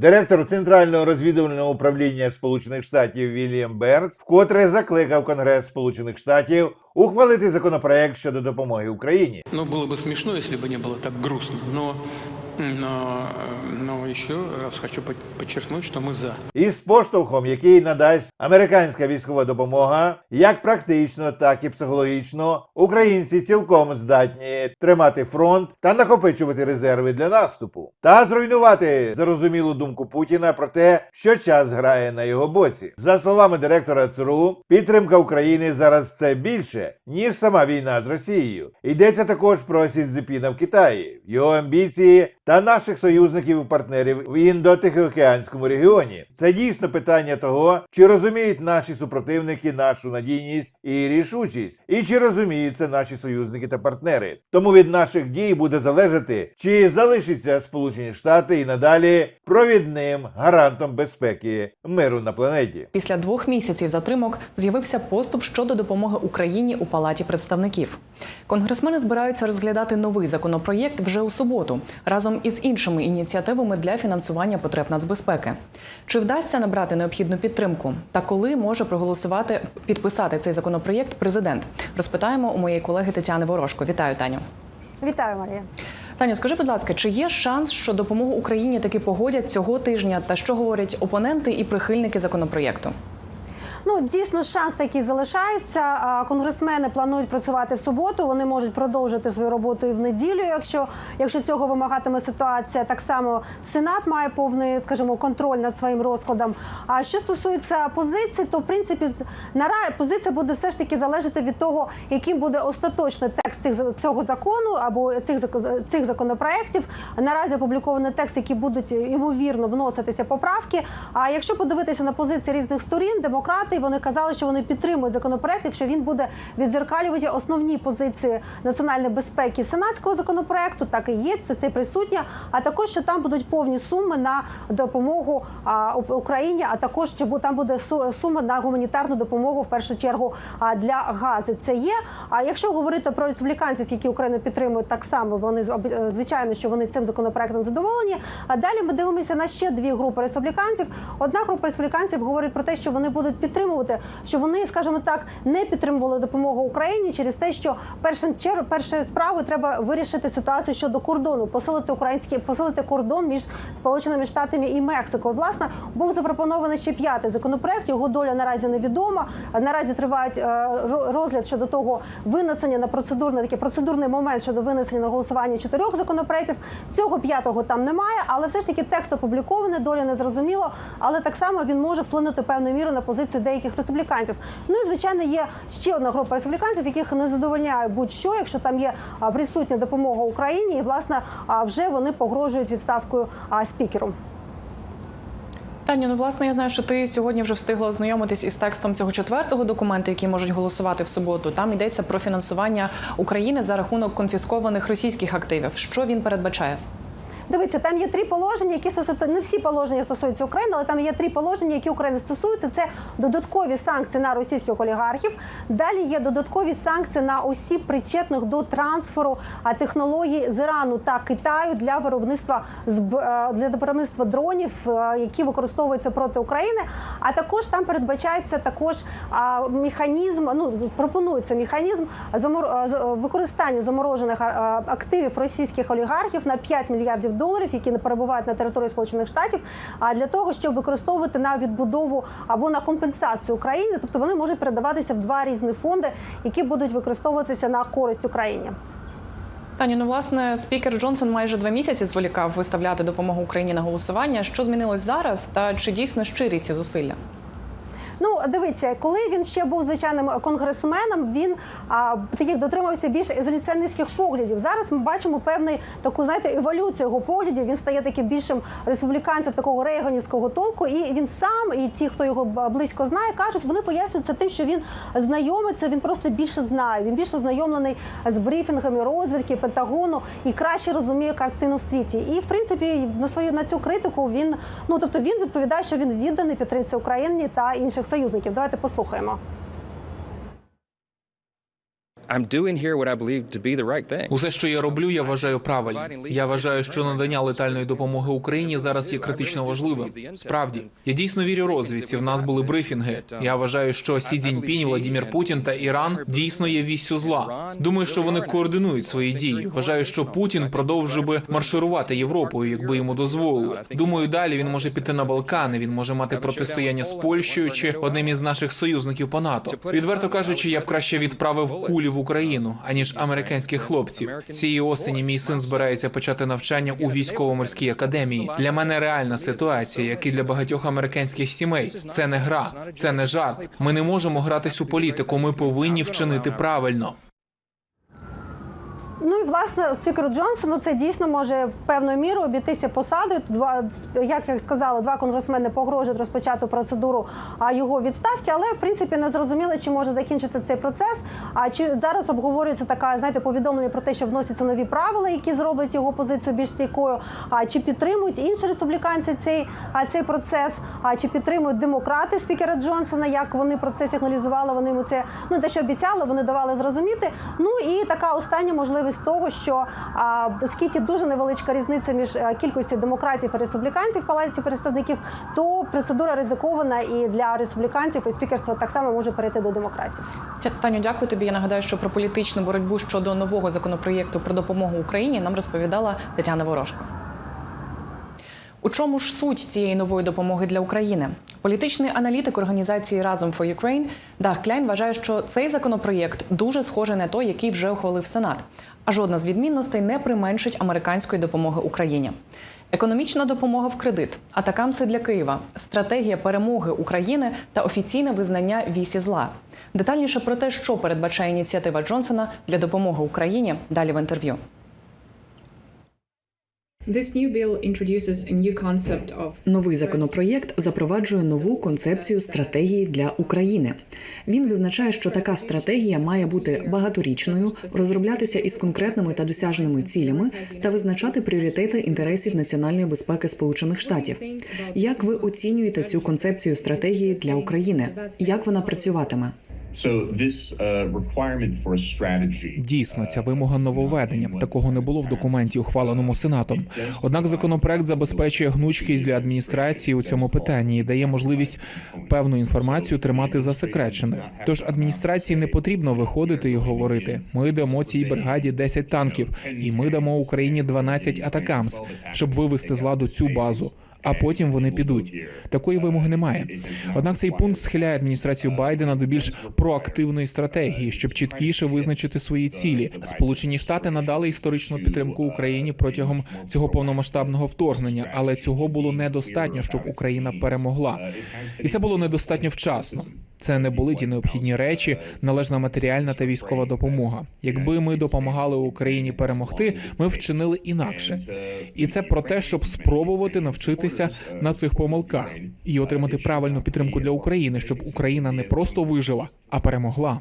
Директор Центрального розвідувального управління Сполучених Штатів Вільям Бернс вкотре закликав Конгрес Сполучених Штатів ухвалити законопроект щодо допомоги Україні. Ну, было бы смешно, если бы не было так грустно. Но, но, но еще раз хочу под- подчеркнуть, что мы за. із поштовхом, який надасть американська військова допомога, як практично, так і психологічно, українці цілком здатні тримати фронт та накопичувати резерви для наступу, та зруйнувати зарозумілу думку Путіна про те, що час грає на його боці. За словами директора ЦРУ, підтримка України зараз це більше ніж сама війна з Росією. Йдеться також про Сідзепіна в Китаї, його амбіції та наших союзників і партнерів в індотихоокеанському регіоні. Це дійсно питання того, чи розуміють наші супротивники нашу надійність і рішучість, і чи розуміють це наші союзники та партнери. Тому від наших дій буде залежати, чи залишаться Сполучені Штати і надалі провідним гарантом безпеки миру на планеті. Після двох місяців затримок з'явився поступ щодо допомоги Україні у палаті представників. Конгресмени збираються розглядати новий законопроєкт вже у суботу разом із іншими ініціативами для фінансування потреб нацбезпеки. Чи вдасться набрати необхідну підтримку? Та коли може проголосувати підписати цей законопроєкт президент? Розпитаємо у моєї колеги Тетяни Ворожко. Вітаю, Таню. Вітаю, Марія. Таню, скажи, будь ласка, чи є шанс, що допомогу Україні таки погодять цього тижня? Та що говорять опоненти і прихильники законопроєкту? Ну дійсно шанс такий залишається. Конгресмени планують працювати в суботу. Вони можуть продовжити свою роботу і в неділю, якщо, якщо цього вимагатиме ситуація. Так само Сенат має повний, скажімо, контроль над своїм розкладом. А що стосується позицій, то в принципі з- нара позиція буде все ж таки залежати від того, яким буде остаточний текст цих цього закону або цих цих законопроєктів. Наразі опублікований текст, які будуть ймовірно вноситися поправки. А якщо подивитися на позиції різних сторін, демократи вони казали, що вони підтримують законопроект, якщо він буде відзеркалювати основні позиції національної безпеки сенатського законопроекту, так і є це, це присутня. А також що там будуть повні суми на допомогу а, Україні, а також що там буде сума на гуманітарну допомогу в першу чергу а, для газу. Це є. А якщо говорити про республіканців, які Україну підтримують, так само вони е, звичайно, що вони цим законопроектом задоволені. А далі ми дивимося на ще дві групи республіканців. Одна група республіканців говорить про те, що вони будуть підтримувати, що вони, скажімо так, не підтримували допомогу Україні через те, що першим чер... першою справою треба вирішити ситуацію щодо кордону, посилити український, посилити кордон між Сполученими Штатами і Мексикою. Власне, був запропонований ще п'ятий законопроект. Його доля наразі невідома. Наразі тривають е, ро- розгляд щодо того винесення на процедурний такий процедурний момент щодо винесення на голосування чотирьох законопроектів. Цього п'ятого там немає, але все ж таки текст опублікований, доля не зрозуміло. Але так само він може вплинути певною мірою на позицію деяких республіканців. Ну і звичайно є ще одна група республіканців, яких не задовольняє будь-що, якщо там є присутня допомога Україні, і власне вже вони погрожують відставкою спікеру. Таню, ну власне, я знаю, що ти сьогодні вже встигла ознайомитись із текстом цього четвертого документу, який можуть голосувати в суботу. Там йдеться про фінансування України за рахунок конфіскованих російських активів. Що він передбачає? Дивіться, там є три положення, які стосуються не всі положення стосуються України, але там є три положення, які України стосуються. Це додаткові санкції на російських олігархів. Далі є додаткові санкції на осіб, причетних до трансферу технологій з Ірану та Китаю для виробництва е, для виробництва дронів, е, які використовуються проти України. А також там передбачається також механізм. Ну пропонується механізм е, використання заморожених активів російських олігархів на 5 мільярдів доларів, які не перебувають на території Сполучених Штатів, а для того, щоб використовувати на відбудову або на компенсацію України, тобто вони можуть передаватися в два різні фонди, які будуть використовуватися на користь Україні. Таню, ну власне, спікер Джонсон майже два місяці зволікав виставляти допомогу Україні на голосування. Що змінилось зараз? Та чи дійсно щирі ці зусилля? Ну, дивіться, коли він ще був звичайним конгресменом, він а, таких дотримався більш ізоляціоністських поглядів. Зараз ми бачимо певний таку, знаєте, еволюцію його поглядів. Він стає таким більшим республіканцем такого рейганівського толку. І він сам, і ті, хто його близько знає, кажуть, вони пояснюються тим, що він знайомиться. Він просто більше знає. Він більше знайомлений з брифінгами розвідки, Пентагону і краще розуміє картину в світі. І в принципі на свою на цю критику він ну тобто він відповідає, що він відданий підтримці України та інших союзників. Давайте послухаємо. Усе, що я роблю, я вважаю правильним. Я вважаю, що надання летальної допомоги Україні зараз є критично важливим. Справді, я дійсно вірю розвідці. В нас були брифінги. Я вважаю, що Сі Цзіньпінь, Владімір Путін та Іран дійсно є віссю зла. Думаю, що вони координують свої дії. Вважаю, що Путін продовжив би марширувати Європою, якби йому дозволили. Думаю, далі він може піти на Балкани. Він може мати протистояння з Польщею чи одним із наших союзників по НАТО. Відверто кажучи, я б краще відправив кулі в Україну, аніж американських хлопців. Цієї осені мій син збирається почати навчання у військово-морській академії. Для мене реальна ситуація, як і для багатьох американських сімей. Це не гра, це не жарт. Ми не можемо гратись у політику. Ми повинні вчинити правильно. Ну і власне спікеру Джонсону це дійсно може в певною мірою обійтися посадою. Два як я сказала, два конгресмени погрожують розпочати процедуру а, його відставки, але в принципі не зрозуміло, чи може закінчити цей процес. А чи зараз обговорюється така, знаєте, повідомлення про те, що вносяться нові правила, які зроблять його позицію більш стійкою. А чи підтримують інші республіканці цей цей процес? А чи підтримують демократи спікера Джонсона? Як вони про це сигналізували? Вони йому це ну те, що обіцяли, вони давали зрозуміти. Ну і така остання можливість того, що а, оскільки дуже невеличка різниця між е, кількістю демократів і республіканців в палаті представників, то процедура ризикована і для республіканців і спікерство так само може перейти до демократів. Таню, дякую тобі. Я нагадаю, що про політичну боротьбу щодо нового законопроєкту про допомогу Україні нам розповідала Тетяна Ворожко. У чому ж суть цієї нової допомоги для України? Політичний аналітик організації Разом for Ukraine Дах Кляйн вважає, що цей законопроєкт дуже схожий на той, який вже ухвалив Сенат. А жодна з відмінностей не применшить американської допомоги Україні. Економічна допомога в кредит, атакамси для Києва, стратегія перемоги України та офіційне визнання вісі зла. Детальніше про те, що передбачає ініціатива Джонсона для допомоги Україні, далі в інтерв'ю. Новий законопроєкт запроваджує нову концепцію стратегії для України. Він визначає, що така стратегія має бути багаторічною, розроблятися із конкретними та досяжними цілями та визначати пріоритети інтересів національної безпеки Сполучених Штатів. Як ви оцінюєте цю концепцію стратегії для України? Як вона працюватиме? Uh. Дійсно, ця вимога нововведення. Такого не було в документі, ухваленому сенатом. Однак законопроект забезпечує гнучкість для адміністрації у цьому питанні і дає можливість певну інформацію тримати засекреченою. Тож адміністрації не потрібно виходити і говорити: ми дамо цій бригаді 10 танків, і ми дамо Україні 12 атакамс, щоб вивести з ладу цю базу. А потім вони підуть. Такої вимоги немає. Однак цей пункт схиляє адміністрацію Байдена до більш проактивної стратегії, щоб чіткіше визначити свої цілі. Сполучені Штати надали історичну підтримку Україні протягом цього повномасштабного вторгнення, але цього було недостатньо, щоб Україна перемогла. І це було недостатньо вчасно. Це не були ті необхідні речі, належна матеріальна та військова допомога. Якби ми допомагали Україні перемогти, ми вчинили інакше. І це про те, щоб спробувати навчитися на цих помилках і отримати правильну підтримку для України, щоб Україна не просто вижила, а перемогла.